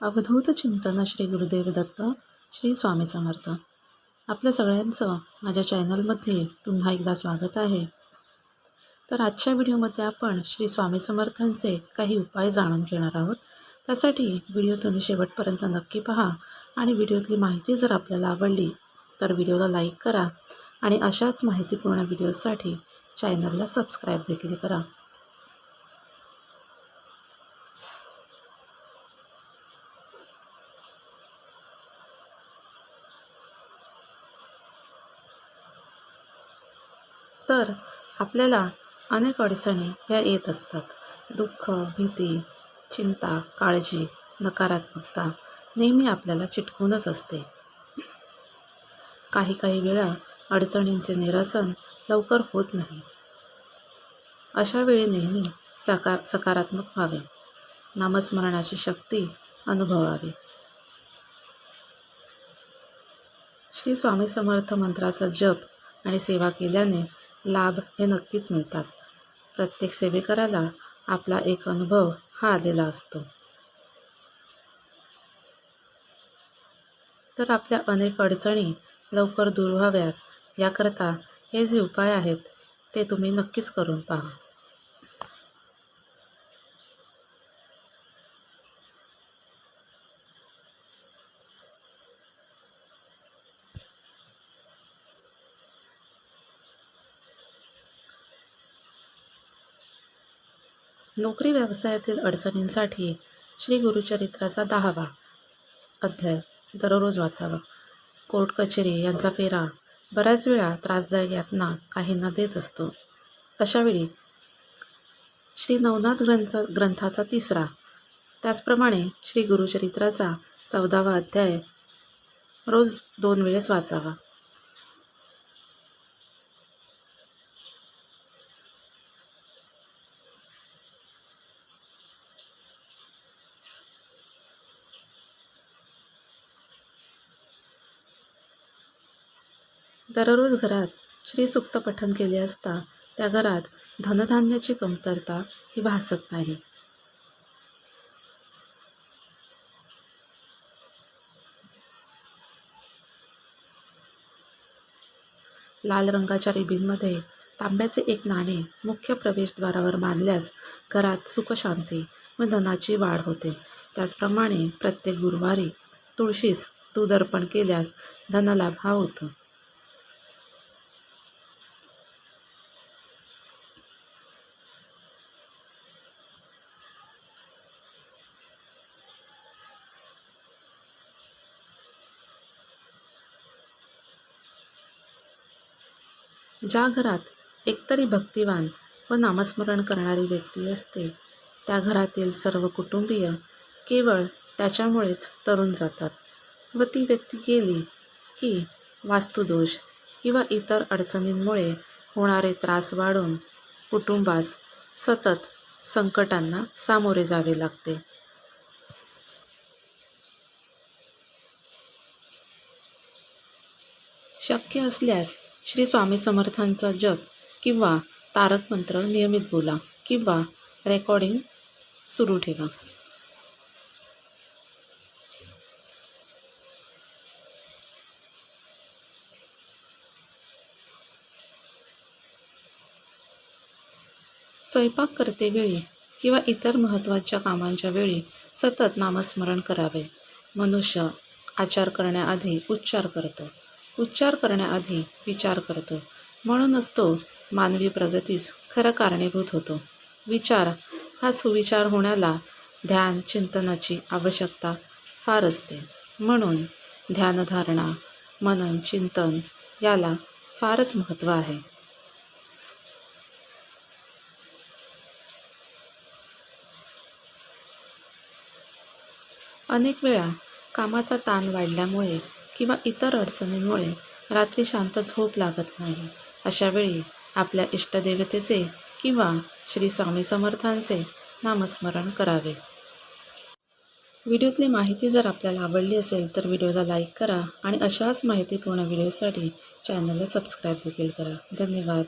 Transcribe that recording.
अवधूत चिंतन श्री गुरुदेव दत्त श्री स्वामी समर्थ. आपल्या सगळ्यांचं माझ्या चॅनलमध्ये पुन्हा एकदा स्वागत आहे. तर आजच्या व्हिडिओमध्ये आपण श्री स्वामी समर्थांचे काही उपाय जाणून घेणार आहोत. त्यासाठी व्हिडिओ तुम्ही शेवटपर्यंत नक्की पहा आणि व्हिडिओतली माहिती जर आपल्याला आवडली तर व्हिडिओला लाईक करा आणि अशाच माहितीपूर्ण व्हिडिओसाठी चॅनलला सबस्क्राईब देखील करा. तर आपल्याला अनेक अडचणी ह्या येत असतात. दुःख भीती चिंता काळजी नकारात्मकता नेहमी आपल्याला चिटकूनच असते. काही काही वेळा अडचणींचे निरसन लवकर होत नाही. अशा वेळी नेहमी सकार सकारात्मक व्हावे. नामस्मरणाची शक्ती अनुभवावी. श्री स्वामी समर्थ मंत्राचा जप आणि सेवा केल्याने लाभ हे नक्कीच मिळतात. प्रत्येक सेवेकराला आपला एक अनुभव हा आलेला असतो. तर आपल्या अनेक अडचणी लवकर दूर व्हाव्यात याकरता हे जे उपाय आहेत ते तुम्ही नक्कीच करून पहा. नोकरी व्यवसायातील अडचणींसाठी श्री गुरुचरित्राचा दहावा अध्याय दररोज वाचावा. कोर्ट कचेरी यांचा फेरा बऱ्याच वेळा त्रासदायक यातना काहींना देत असतो. अशावेळी श्री नवनाथ ग्रंथ ग्रंथाचा तिसरा त्याचप्रमाणे श्री गुरुचरित्राचा चौदावा अध्याय रोज दोन वेळेस वाचावा. दररोज घरात श्रीसुक्त पठण केले असता त्या घरात धनधान्याची कमतरता ही भासत नाही. लाल रंगाच्या रिबीनमध्ये तांब्याचे एक नाणे मुख्य प्रवेशद्वारावर बांधल्यास घरात सुखशांती व धनाची वाढ होते. त्याचप्रमाणे प्रत्येक गुरुवारी तुळशीस दूध अर्पण केल्यास धनलाभ हा होतो. ज्या घरात एकतरी भक्तिवान व नामस्मरण करणारी व्यक्ती असते त्या घरातील सर्व कुटुंबीय केवळ त्याच्यामुळेच तरुण जातात व ती व्यक्ती गेली की वास्तुदोष किंवा इतर अडचणींमुळे होणारे त्रास वाढून कुटुंबास सतत संकटांना सामोरे जावे लागते. शक्य असल्यास श्री स्वामी समर्थांचा जप किंवा तारक मंत्र नियमित बोला किंवा रेकॉर्डिंग सुरू ठेवा. स्वयंपाक करतेवेळी किंवा इतर महत्त्वाच्या कामांच्या वेळी सतत नामस्मरण करावे. मनुष्य आचार करण्याआधी उच्चार करतो. उच्चार करण्याआधी विचार करतो. म्हणूनच तो मानवी प्रगतीस खरं कारणीभूत होतो. विचार हा सुविचार होण्याला ध्यान चिंतनाची आवश्यकता फार असते. म्हणून ध्यानधारणा मनन चिंतन याला फारच महत्त्व आहे. अनेक वेळा कामाचा ताण वाढल्यामुळे किंवा इतर अडचणींमुळे रात्री शांत झोप लागत नाही. अशावेळी आपल्या इष्टदेवतेचे किंवा श्री स्वामी समर्थांचे नामस्मरण करावे. व्हिडिओतली माहिती जर आपल्याला आवडली असेल तर व्हिडिओला लाईक करा आणि अशाच माहितीपूर्ण व्हिडिओसाठी चॅनलला सबस्क्राईब देखील करा. धन्यवाद.